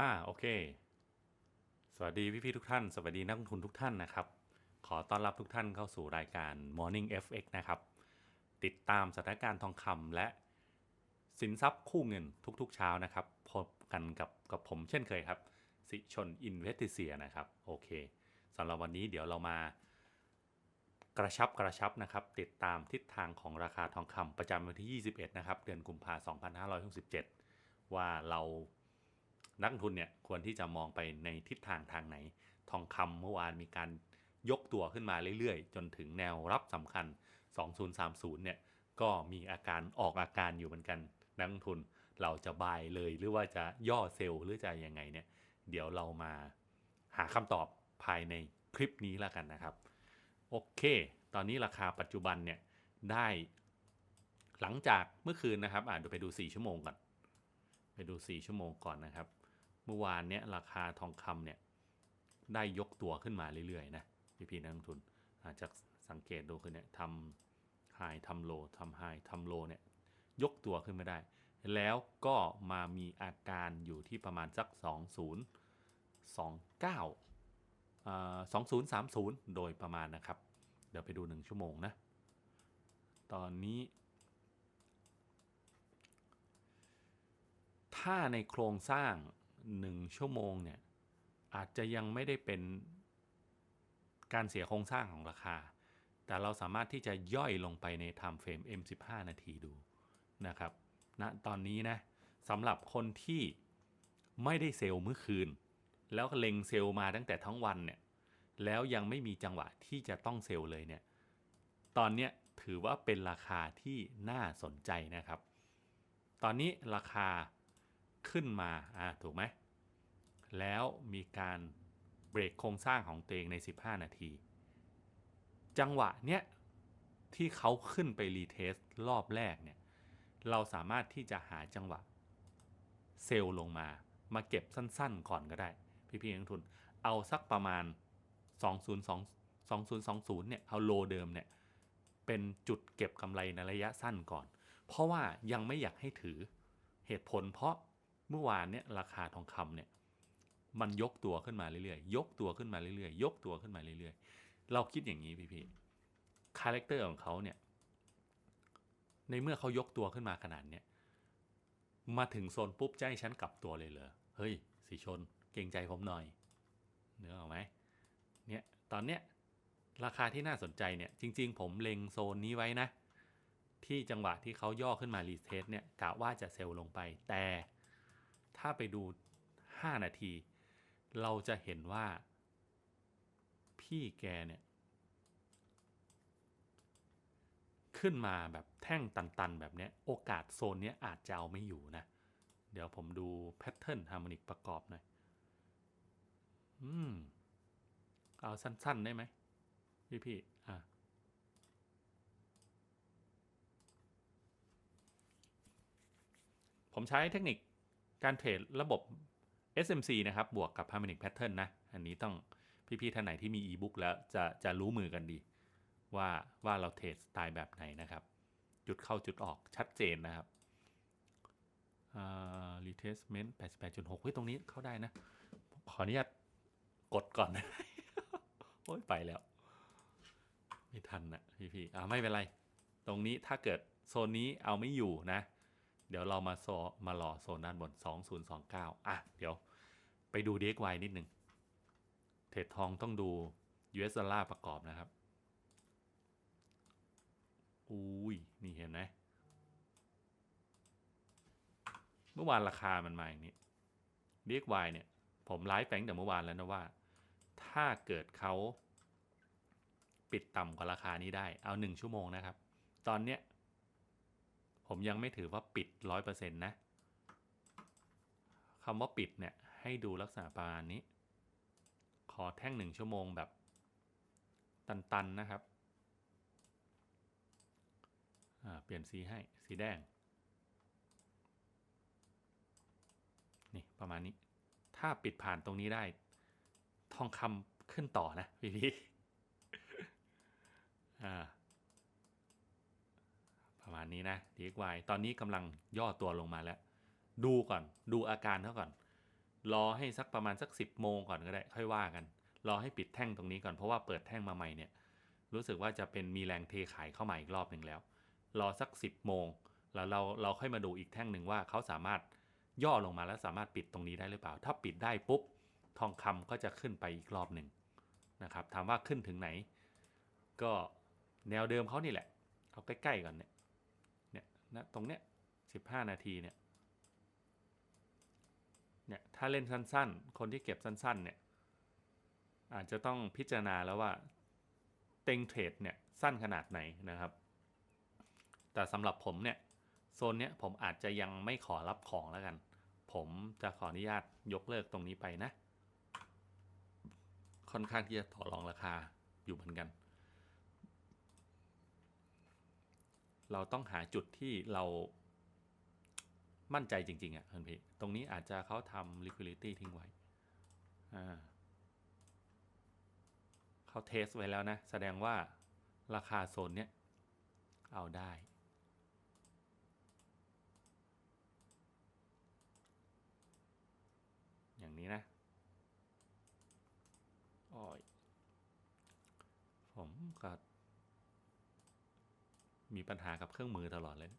่าโอเค สวัสดีพี่ๆทุกท่าน สวัสดีนักลงทุนทุกท่านนะครับ ขอต้อนรับทุกท่านเข้าสู่รายการ Morning FX นะครับ ติดตามสถานการณ์ทองคำและสินทรัพย์คู่เงินทุกๆเช้านะครับ พบกันกับกับผมเช่นเคยครับ สิชนอินเวสติเซียนะครับ โอเคสำหรับวันนี้เดี๋ยวเรามากระชับกระชับนะครับ ติดตามทิศทางของราคาทองคำประจำวันที่ 21 นะครับ เดือนกุมภาพันธ์ 2567 ว่าเรา นักทุนเนี่ยควรที่จะมองไปในทิศทางทางไหน ทองคำเมื่อวานมีการยกตัวขึ้นมาเรื่อยๆ จนถึงแนวรับสำคัญ 2030 เนี่ยก็มีอาการออกอาการอยู่เหมือนกัน นักทุนเราจะบายเลยหรือว่าจะย่อเซลล์หรือจะยังไงเนี่ยเดี๋ยวเรามาหาคำตอบภายในคลิปนี้แล้วกันนะครับ โอเค ตอนนี้ราคาปัจจุบันเนี่ยได้หลังจากเมื่อคืนนะครับอ่านดูไปดู 4 ชั่วโมงก่อน ไปดู 4 ชั่วโมงก่อนนะครับ เมื่อวานเนี่ยราคาทองคำเนี่ยได้ยกตัวขึ้นมาเรื่อยๆนะพี่พี่นักลงทุนอาจจะสังเกตดูคือเนี่ยทำไฮทำโลทำไฮทำโลเนี่ยยกตัวขึ้นมาได้ แล้วก็มามีอาการอยู่ที่ประมาณสัก 2029อ่า2030 โดยประมาณนะครับ เดี๋ยวไปดู 1 ชั่วโมงนะ ตอนนี้ ถ้าในโครงสร้าง 1 ชั่วโมงเนี่ยอาจจะยังไม่ได้เป็นการเสียโครงสร้างของราคา แต่เราสามารถที่จะย่อยลงไปใน time frame M15 นาทีดูนะครับณนะตอนนี้นะสำหรับคนที่ไม่ได้เซลล์เมื่อคืน แล้วเล็งเซลล์มาตั้งแต่ทั้งวันเนี่ยแล้วยังไม่มีจังหวะที่จะต้องเซลล์เลยเนี่ยตอนเนี้ยถือว่าเป็นราคาที่น่าสนใจนะครับ ตอนนี้ราคา ขึ้นมาอ่าถูกไหมแล้วมีการเบรกโครงสร้างของตัวเองใน 15 นาที จังหวะเนี้ยที่เขาขึ้นไปรีเทสรอบแรกเนี่ยเราสามารถที่จะหาจังหวะเซลล์ลงมา มาเก็บสั้นๆ ก่อนก็ได้ พี่ๆนักลงทุน เอาสักประมาณ 202 2020เนี่ยเอาโลเดิมเนี่ยเป็นจุดเก็บกำไรในระยะสั้นก่อน เพราะว่ายังไม่อยากให้ถือเหตุผลเพราะ เมื่อวานเนี่ยราคาทองคำเนี่ยมันยกตัวขึ้นมาเรื่อยๆ ยกตัวขึ้นมาเรื่อยๆ ยกตัวขึ้นมาเรื่อยๆ เราคิดอย่างนี้พี่ๆคาแรคเตอร์ของเขาเนี่ย ในเมื่อเขายกตัวขึ้นมาขนาดเนี้ย มาถึงโซนปุ๊บให้ฉันกลับตัวเลยเหรอ เฮ้ย สีชน เกรงใจผมหน่อยเนื้อออกไหมเนี่ย ตอนเนี้ยราคาที่น่าสนใจเนี่ย จริง ๆ ผมเล็งโซนนี้ไว้นะ ที่จังหวะที่เขาย่อขึ้นมารีเทสเนี่ยกะว่าจะเซลลงไป แต่ ถ้าไปดู 5 นาที เราจะเห็นว่า พี่แกเนี่ย ขึ้นมาแบบแท่งตันๆ แบบเนี้ย โอกาสโซนเนี้ยอาจจะเอาไม่อยู่นะ เดี๋ยวผมดูแพทเทิร์นฮาร์โมนิกประกอบหน่อย อืม เอาสั้นๆ ได้ไหมพี่ๆอะผมใช้เทคนิค การเทรดระบบ SMC นะครับบวกกับ Harmonic Pattern นะ อันนี้ต้องพี่ๆท่านไหนที่มี e-book แล้วจะจะรู้มือกันดี ว่าว่าเราเทรดสไตล์แบบไหนนะครับ จุดเข้าจุดออกชัดเจนนะครับ retestment 88.6เฮ้ย ตรงนี้เข้าได้นะ ขออนุญาตกดก่อนนะโอ้ยไปแล้ว ไม่ทันนะพี่ๆอ่าไม่เป็นไร ตรงนี้ถ้าเกิดโซนนี้เอาไม่อยู่นะ เดี๋ยวเรามาโซมารอโซนด้านบน 2029 อะ เดี๋ยวไปดู DXY นิดนึง เทรดทองต้องดู US ดอลลาร์ประกอบนะครับ อุ้ย นี่เห็นไหมเมื่อวานราคามันมาอย่างนี้ DXY เนี่ย ผมไลฟ์แฝงแต่เมื่อวานแล้วนะว่า ถ้าเกิดเขาปิดต่ำกว่าราคานี้ได้ เอา 1 ชั่วโมงนะครับ ตอนเนี้ย ผมยังไม่ถือว่าปิดร้อยเปอร์เซ็นต์นะคำว่าปิดเนี่ยให้ดูลักษณะประมาณนี้ ขอแท่งหนึ่งชั่วโมงแบบตันๆนะครับอ่าเปลี่ยนสีให้ สีแดง นี่ประมาณนี้ ถ้าปิดผ่านตรงนี้ได้ ทองคำขึ้นต่อนะพี่พี่อ่า มาณนี้นะ DXY ตอนนี้กำลังย่อตัวลงมาแล้ว ดูก่อนดูอาการเขาก่อน รอให้สักประมาณสัก 10 โมงก่อนก็ได้ ค่อยว่ากัน รอให้ปิดแท่งตรงนี้ก่อนเพราะว่าเปิดแท่งมาใหม่เนี่ยรู้สึกว่าจะเป็นมีแรงเทขายเข้ามาอีกรอบหนึ่งแล้ว รอสัก 10 โมง แล้วเราเราค่อยมาดูอีกแท่งหนึ่งว่าเขาสามารถย่อลงมาแล้วสามารถปิดตรงนี้ได้หรือเปล่า ถ้าปิดได้ปุ๊บทองคำก็จะขึ้นไปอีกรอบหนึ่งนะครับถามว่าขึ้นถึงไหน ก็แนวเดิมเขานี่แหละ เอาใกล้ๆก่อนเนี่ย นะตรงเนี้ยสิบห้านาทีเนี่ยเนี่ยถ้าเล่นสั้นๆ คนที่เก็บสั้นๆเนี่ยอาจจะต้องพิจารณาแล้วว่าเต็งเทรดเนี่ยสั้นขนาดไหนนะครับ แต่สำหรับผมเนี่ยโซนเนี้ยผมอาจจะยังไม่ขอรับของแล้วกัน ผมจะขออนุญาตยกเลิกตรงนี้ไปนะ ค่อนข้างที่จะต่อรองราคาอยู่เหมือนกัน เราต้องหาจุดที่เรามั่นใจจริง ๆ อะคุณพี่ตรงนี้อาจจะเขาทำ liquidity ทิ้งไว้เขาเทสไว้แล้วนะ แสดงว่าราคาโซนเนี้ยเอาได้ อย่างนี้นะโอ้ยผมก็ มีปัญหากับเครื่องมือตลอดเลย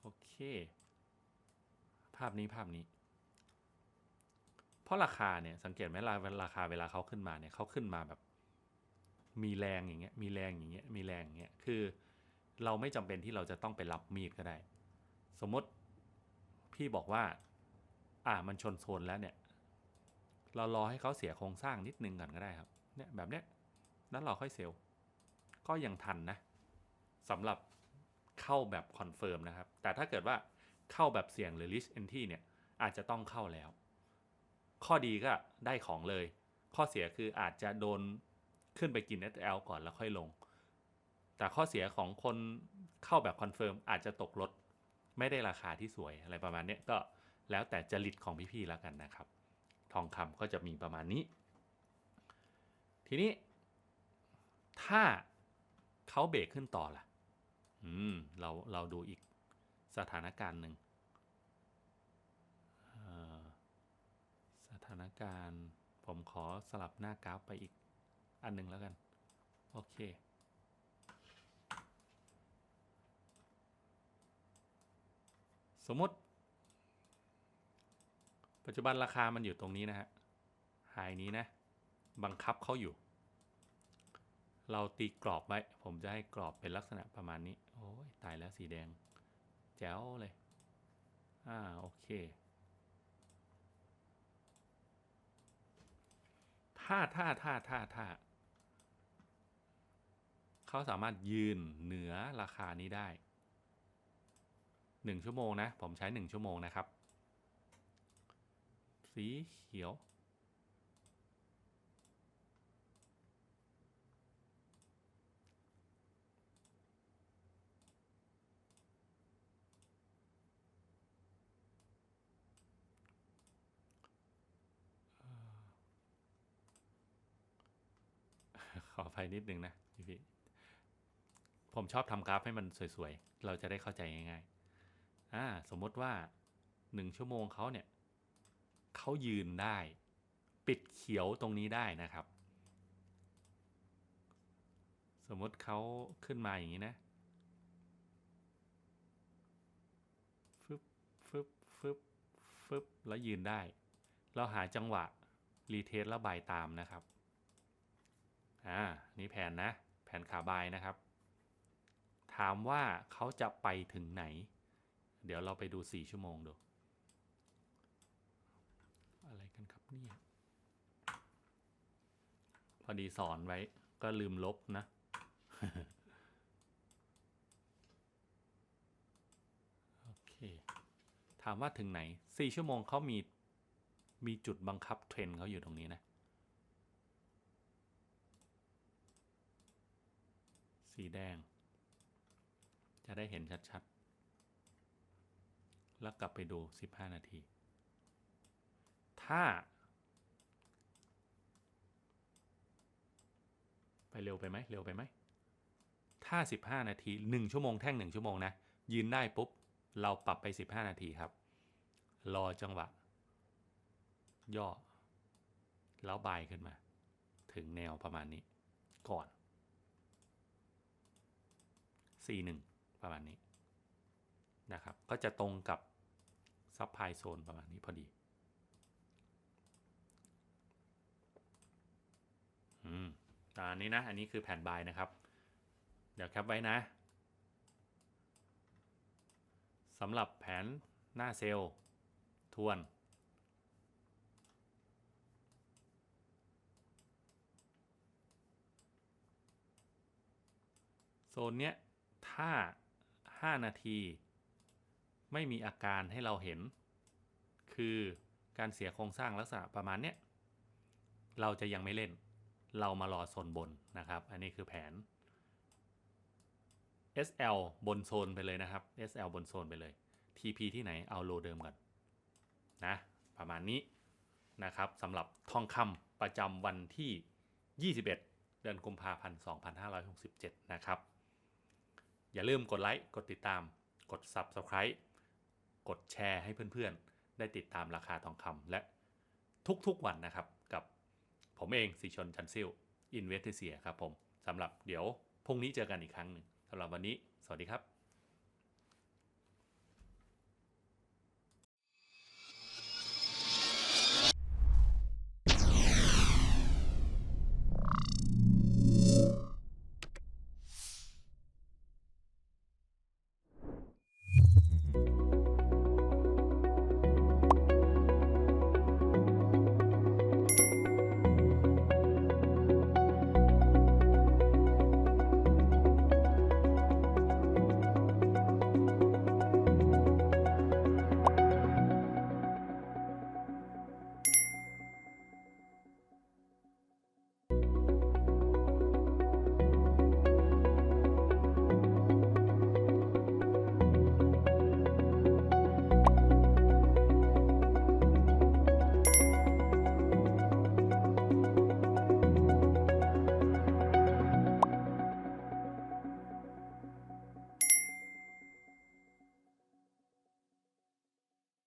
โอเค ภาพนี้ภาพนี้ เพราะราคาเนี่ย สังเกตไหมราราคาเวลาเขาขึ้นมาเนี่ยเขาขึ้นมาแบบ มีแรงอย่างเงี้ย มีแรงอย่างเงี้ย มีแรงอย่างเงี้ย คือ เราไม่จำเป็นที่เราจะต้องไปรับมีดก็ได้ สมมติพี่บอกว่า อ่ามันชนโซนแล้วเนี่ยเรารอให้เขาเสียโครงสร้างนิดนึงก่อนก็ได้ครับ เนี่ยแบบเนี้ย นั้นเราค่อยเซลล์ ก็ยังทันนะสำหรับเข้าแบบคอนเฟิร์มนะครับ แต่ถ้าเกิดว่าเข้าแบบเสี่ยงหรือ list entry เนี่ย อาจจะต้องเข้าแล้ว ข้อดีก็ได้ของเลย ข้อเสียคืออาจจะโดนขึ้นไปกิน SL ก่อนแล้วค่อยลง แต่ข้อเสียของคนเข้าแบบคอนเฟิร์มอาจจะตกรถไม่ได้ราคาที่สวยอะไรประมาณนี้ก็แล้วแต่จริตของพี่ๆแล้วกันนะครับ ทองคำก็จะมีประมาณนี้ ทีนี้ ถ้าเขาเบรกขึ้นต่อล่ะ อืม เราเราดูอีกสถานการณ์หนึ่งสถานการณ์ผมขอสลับหน้ากราฟไปอีกอันหนึ่งแล้วกัน โอเค สมมติ ปัจจุบันราคามันอยู่ตรงนี้นะฮะไฮนี้นะ บังคับเขาอยู่ เราตีกรอบไว้ ผมจะให้กรอบเป็นลักษณะประมาณนี้ โอ้ยตายแล้วสีแดง แจ๋วเลย อ่า โอเค ถ้าถ้าถ้าถ้าถ้าเขาสามารถยืนเหนือราคานี้ได้หนึ่งชั่วโมงนะ ผมใช้หนึ่งชั่วโมงนะครับ สีเขียว ข ออภัยนิดนึงนะพี่พี่ผมชอบทำกราฟให้มันสวยๆ เราจะได้เข้าใจง่ายๆอ่าสมมติว่าหนึ่งชั่วโมงเขาเนี่ยเขายืนได้ ปิดเขียวตรงนี้ได้นะครับ สมมติเขาขึ้นมาอย่างนี้นะฟึบฟึบฟึบฟึบแล้วยืนได้ เราหาจังหวะ รีเทสแล้วบายตามนะครับ อ่านี่แผนนะ แผนขาบายนะครับ ถามว่าเขาจะไปถึงไหน เดี๋ยวเราไปดู 4 ชั่วโมงดู อะไรกันครับเนี่ยพอดีสอนไว้ก็ลืมลบนะโอเค ถามว่าถึงไหน 4 ชั่วโมงเขามีมีจุดบังคับเทรนเขาอยู่ตรงนี้นะ สีแดง จะได้เห็นชัดๆ แล้วกลับไปดู 15 นาที ถ้า ไปเร็วไปไหมเร็วไปไหม ถ้า 15 นาที 1 ชั่วโมงแท่ง 1 ชั่วโมงนะ ยืนได้ปุ๊บ เราปรับไป 15 นาทีครับ รอจังหวะ ย่อ แล้วบายขึ้นมา ถึงแนวประมาณนี้ก่อน C1 ประมาณนี้นะครับ ก็จะตรงกับซับไพโซนประมาณนี้พอดีอืมตอนนี้นะ อันนี้คือแผ่นบายนะครับ เดี๋ยวแคปไว้นะสำหรับแผนหน้าเซลล์ทวน โซนเนี้ย ถ้า 5 นาที ไม่มีอาการให้เราเห็น คือการเสียโครงสร้างลักษณะประมาณเนี้ยเราจะยังไม่เล่น เรามารอโซนบนนะครับ อันนี้คือแผน SL บนโซนไปเลยนะครับ SL บนโซนไปเลย TP ที่ไหนเอาโลเดิมก่อนนะประมาณนี้นะครับสำหรับทองคำประจำวันที่ 21 เดือนกุมภาพันธ์ 2567 นะครับ อย่าลืมกดไลค์ กดติดตาม กด Subscribe กดแชร์ให้เพื่อนๆ ได้ติดตามราคาทองคำและทุกๆวันนะครับ กับผมเองสีชนจันซิลอินเวสเซียครับผมสำหรับเดี๋ยวพรุ่งนี้เจอกันอีกครั้งหนึ่งสำหรับวันนี้ สวัสดีครับ